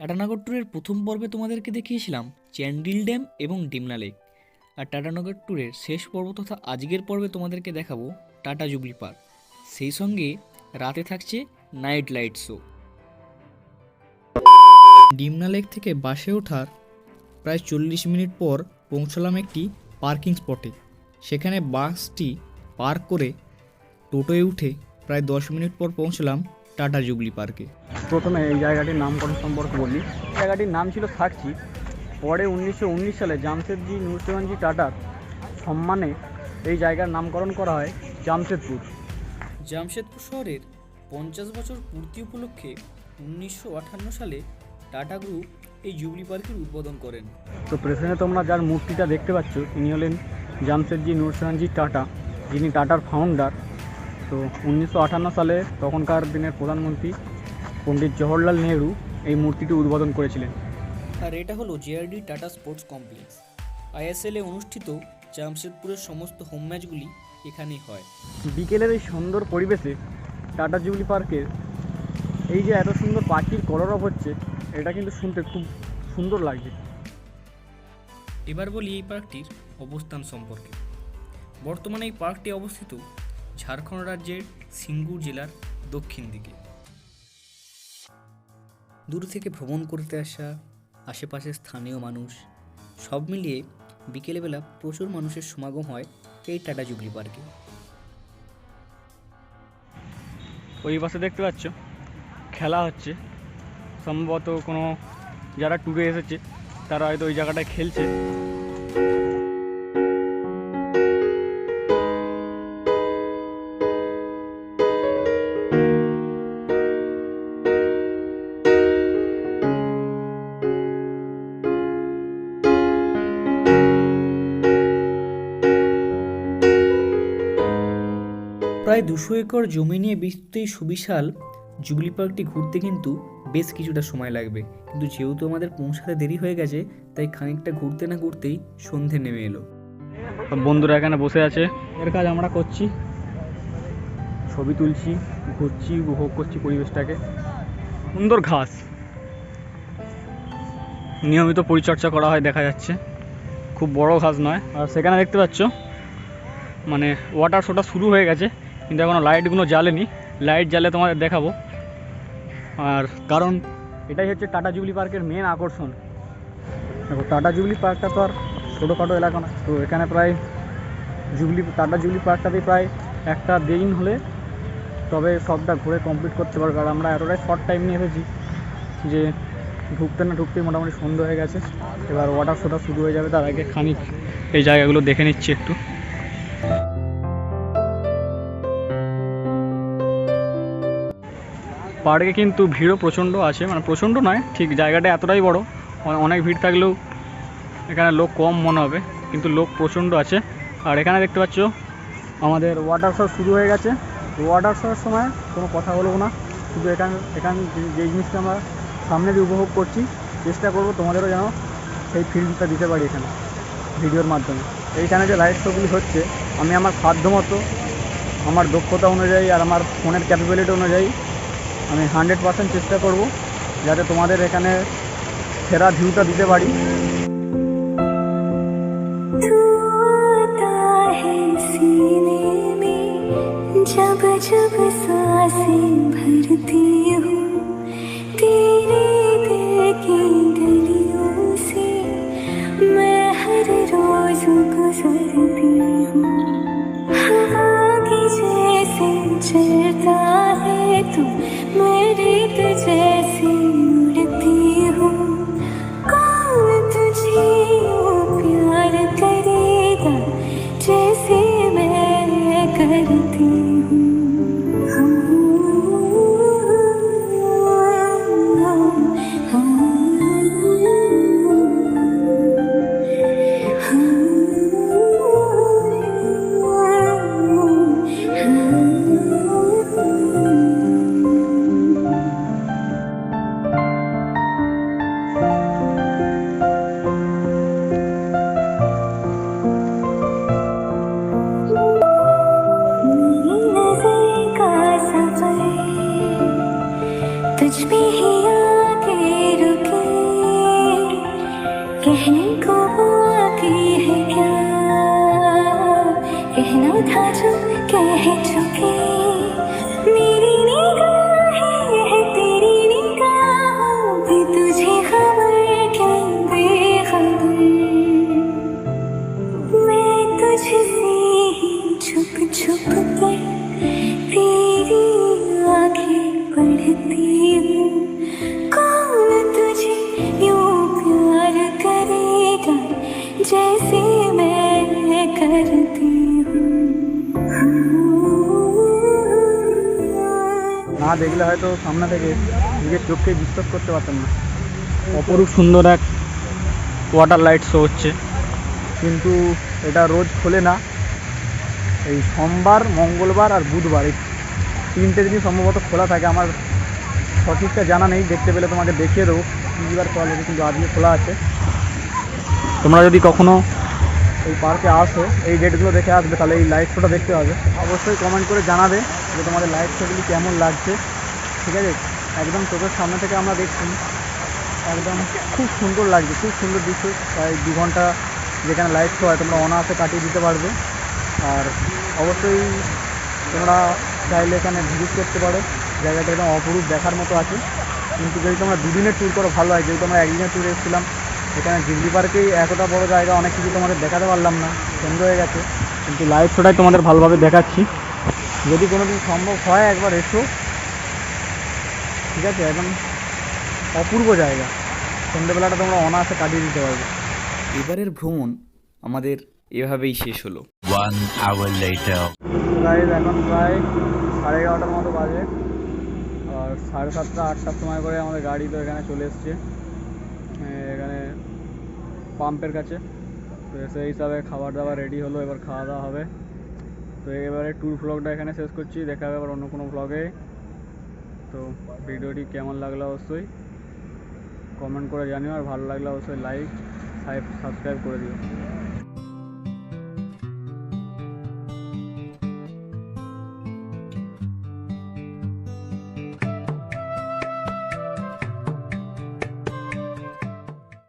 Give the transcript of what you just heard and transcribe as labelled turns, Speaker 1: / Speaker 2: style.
Speaker 1: টাটানগর ট্যুরের প্রথম পর্বে তোমাদেরকে দেখিয়েছিলাম চ্যান্ডিল ড্যাম এবং ডিমনা লেক। আর টাটানগর ট্যুরের শেষ পর্ব তথা আজকের পর্বে তোমাদেরকে দেখাবো টাটা জুবলি পার্ক। সেই সঙ্গে রাতে থাকছে night light show. Dimna lake থেকে বাসে ওঠার প্রায় চল্লিশ মিনিট পর পৌঁছলাম একটি পার্কিং স্পটে। সেখানে বাসটি পার্ক করে টোটোয় উঠে প্রায় দশ মিনিট পর পৌঁছলাম টাটা জুবলি পার্কে।
Speaker 2: প্রথমে এই জায়গাটির নামকরণ সম্পর্কে বলি। এই জায়গাটির নাম ছিল সাক্ষী। পরে উনিশশো উনিশ সালে জামশেদজি নূরসিংহজি টাটার সম্মানে এই জায়গার নামকরণ করা হয় জামশেদপুর।
Speaker 1: জামশেদপুর শহরের পঞ্চাশ বছর পূর্তি উপলক্ষে উনিশশো আটান্ন সালে টাটা গ্রুপ এই জুবলি পার্কের উদ্বোধন করেন।
Speaker 2: তো প্রেসেন্টে তোমরা যার মূর্তিটা দেখতে পাচ্ছ তিনি হলেন জামশেদজি নূরসিংহজি টাটা যিনি টাটার ফাউন্ডার তো উনিশশো আটান্ন সালে তখনকার দিনের প্রধানমন্ত্রী পণ্ডিত জওহরলাল নেহরু এই মূর্তিটি উদ্বোধন করেছিলেন।
Speaker 1: আর এটা হলো জেআরডি টাটা স্পোর্টস কমপ্লেক্স আইএসএলে অনুষ্ঠিত জামশেদপুরের সমস্ত হোম ম্যাচগুলি এখানেই হয়।
Speaker 2: বিকেলের এই সুন্দর পরিবেশে টাটা জুবলি পার্কের এই যে এত সুন্দর পাখির কলরব হচ্ছে এটা কিন্তু শুনতে খুব সুন্দর লাগছে।
Speaker 1: এবার বলি এই পার্কটির অবস্থান সম্পর্কে। বর্তমানে এই পার্কটি অবস্থিত ঝাড়খণ্ড রাজ্যের সিঙ্গুর জেলার দক্ষিণ দিকে। দূর থেকে ভ্রমণ করতে আসা আশেপাশের স্থানীয় মানুষ, সব মিলিয়ে বিকেলবেলা প্রচুর মানুষের সমাগম হয় এই টাটা জুবলি পার্কে।
Speaker 2: ওই পাশে দেখতে পাচ্ছ, খেলা হচ্ছে। সম্ভবত কোনো যারা ট্যুরে এসেছে, তারা হয়তো ওই জায়গাটায় খেলছে।
Speaker 1: প্রায় দুশো একর জমি নিয়ে বিস্তৃত এই সুবিশাল জুবলি পার্কটি ঘুরতে কিন্তু বেশ কিছুটা সময় লাগবে। কিন্তু যেহেতু আমাদের পৌঁছাতে দেরি হয়ে গেছে তাই খানিকটা ঘুরতে না ঘুরতেই সন্ধে নেমে এলো।
Speaker 2: সব বন্ধুরা এখানে বসে আছে। এর কাজ আমরা করছি। ছবি তুলছি ঘুরছি উপভোগ করছি পরিবেশটাকে। সুন্দর ঘাস। নিয়মিত পরিচর্যা করা হয় দেখা যাচ্ছে। খুব বড় ঘাস নয়। আর সেখানে দেখতে পাচ্ছ মানে ওয়াটার শোটা শুরু হয়ে গেছে। কিন্তু এখনও লাইটগুলো জ্বালেনি। লাইট জ্বালে তোমাদের দেখাবো। আর কারণ এটাই হচ্ছে টাটা জুবলি পার্কের মেন আকর্ষণ। দেখো, টাটা জুবলি পার্কটা তো আর ছোটোখাটো এলাকা না। তো এখানে প্রায় জুবলি, টাটা জুবলি পার্কটাতে প্রায় একটা দিন হলে তবে সবটা ঘুরে কমপ্লিট করতে পারবে। আর আমরা এতটাই শর্ট টাইম নিয়ে এসেছি যে ঢুকতে না ঢুকতেই মোটামুটি সন্ধ্যে হয়ে গেছে। এবার ওয়াটার শোটা শুরু হয়ে যাবে তার আগে খানিক এই জায়গাগুলো দেখে নিচ্ছি একটু। পার্কে কিন্তু ভিড়ও প্রচণ্ড আছে। মানে প্রচণ্ড নয়, ঠিক জায়গাটা এতটাই বড়। অনেক ভিড় থাকলেও এখানে লোক কম মনে হবে, কিন্তু লোক প্রচণ্ড আছে। আর এখানে দেখতে পাচ্ছ, আমাদের ওয়াটার শো শুরু হয়ে গেছে। ওয়াটার শোর সময় কোনো কথা বলব না। শুধু এখানে এখানে যে- জিনিসটা আমরা সামনে দিয়ে উপভোগ করছি, চেষ্টা করব তোমাদেরও যেন সেই ফিল্ডটা দিতে পারি এখানে, ভিডিওর মাধ্যমে। এইখানে যে লাইট শোগুলি হচ্ছে, আমি আমার সাধ্য মতো আমার দক্ষতা অনুযায়ী আর আমার ফোনের ক্যাপাবিলিটি অনুযায়ী আমি হান্ড্রেড পার্সেন্ট চেষ্টা করব যাতে তোমাদের এখানে সেরা ভিউটা দিতে পারি
Speaker 3: तू आता है सीने में जब जब सांसें भरती हूँ तेरे दिल की गलियों से मैं हर रोज गुजरती हूँ हवा की जैसे चलता तुझ पे ही आके रुके। कहने को आके है क्या? कहना था जो कह चुके। आंखें पढ़ती हूँ कौन तुझे यूं प्यार करेगा जैसे मैं करती हूँ
Speaker 2: না দেখলে হয়তো সামনে থেকে নিজের চোখকে বিশ্বাস করতে পারতাম না অপরূপ সুন্দর এক ওয়াটার লাইট শো হচ্ছে কিন্তু এটা রোজ খোলে না এই সোমবার মঙ্গলবার আর বুধবার এই তিনটে দিনই সম্ভবত খোলা থাকে, আমার সঠিকটা জানা নেই, দেখতে পেলে তোমাকে দেখিয়ে দেবো। তিনবার খোলা থাকে কিন্তু আজকে খোলা আছে। তোমরা যদি কখনো এই পার্কে আসো, এই ডেটগুলো দেখে আসবে, তাহলে এই লাইট শোটা দেখতে হবে। অবশ্যই কমেন্ট করে জানাবে যে তোমাদের লাইট শোগুলি কেমন লাগছে। ঠিক আছে? একদম চোখের সামনে থেকে আমরা দেখছি। একদম খুব সুন্দর লাগছে, খুব সুন্দর দৃশ্য। প্রায় দু ঘণ্টা যেখানে লাইট শো হয়, তোমরা অনায়াসে কাটিয়ে দিতে পারবে। আর অবশ্যই তোমরা চাইলে এখানে ভিজিট করতে পারো। জায়গাটা একদম অপরূপ দেখার মতো আছে। কিন্তু যদি তোমরা দুদিনের ট্যুর করো, ভালো হয়। যেহেতু আমরা একদিনের ট্যুরে এসেছিলাম, এখানে জিবলি পার্কেই এতটা বড় জায়গা, অনেক কিছু তোমাদের দেখাতে পারলাম না। সন্ধ্যে হয়ে গেছে। কিন্তু লাইভ শোটাই তোমাদের ভালোভাবে দেখাচ্ছি। যদি কোনো দিন সম্ভব হয় একবার এসো। ঠিক আছে, একদম অপূর্ব জায়গা। সন্ধ্যেবেলাটা তোমরা অনায়াসে কাটিয়ে দিতে পারবে।
Speaker 1: এবারের ভ্রমণ আমাদের এভাবেই শেষ হলো।
Speaker 4: One hour later.
Speaker 2: গাইজ এখন প্রায় সাড়ে এগারোটার মতো বাজে। আর সাড়ে সাতটা আটটার সময় করে আমাদের গাড়ি তো এখানে চলে এসছে। এখানে পাম্পের কাছে। তো সেই হিসাবে খাবার দাবার রেডি হলো এবার খাওয়া দাওয়া হবে। তো এবারে ট্যুর ভ্লগটা এখানে শেষ করছি। দেখা হবে আবার অন্য কোনো ভ্লগে তো ভিডিওটি কেমন লাগল অবশ্যই কমেন্ট করে জানিও। আর ভালো লাগলে অবশ্যই লাইক সাবস্ক্রাইব করে দিও।